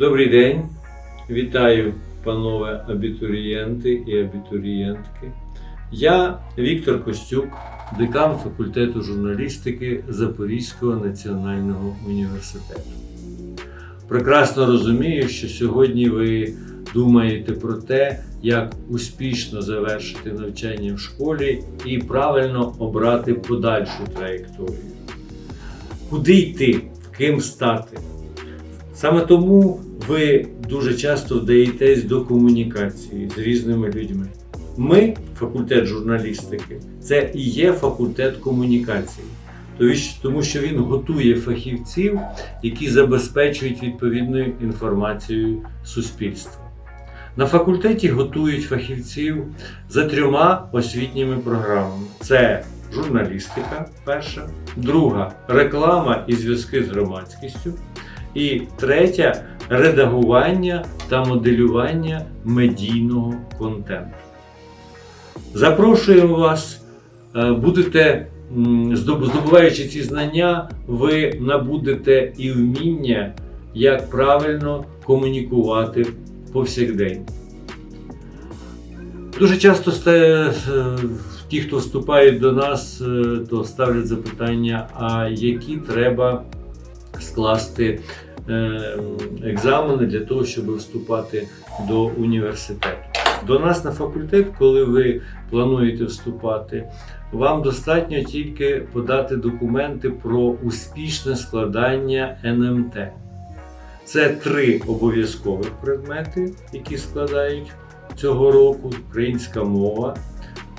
Добрий день, вітаю, панове абітурієнти і абітурієнтки. Я Віктор Костюк, декан факультету журналістики Запорізького національного університету. Прекрасно розумію, що сьогодні ви думаєте про те, як успішно завершити навчання в школі і правильно обрати подальшу траєкторію. Куди йти, ким стати? Саме тому ви дуже часто вдаєтесь до комунікації з різними людьми. Ми, факультет журналістики, це і є факультет комунікації, тому що він готує фахівців, які забезпечують відповідною інформацією суспільства. На факультеті готують фахівців за трьома освітніми програмами: це журналістика, перша, друга реклама і зв'язки з громадськістю. І третя редагування та моделювання медійного контенту. Запрошуємо вас, е, будете здобуваючи ці знання, ви набудете і вміння, як правильно комунікувати повсякдень. Дуже часто ті, хто вступають до нас, е, то ставлять запитання, а які треба скласти екзамени для того, щоб вступати до університету. До нас на факультет, коли ви плануєте вступати, вам достатньо тільки подати документи про успішне складання НМТ. Це три обов'язкових предмети, які складають цього року: українська мова,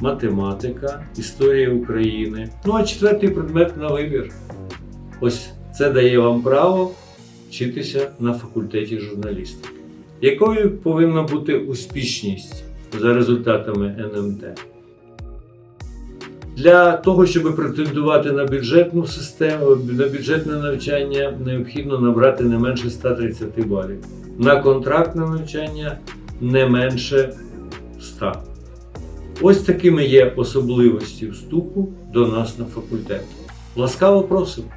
математика, історія України. Ну а четвертий предмет на вибір. Ось це дає вам право вчитися на факультеті журналістики. Якою повинна бути успішність за результатами НМТ? Для того, щоб претендувати на бюджетну систему, на бюджетне навчання, необхідно набрати не менше 130 балів. На контрактне навчання не менше 100. Ось такими є особливості вступу до нас на факультет. Ласкаво просимо!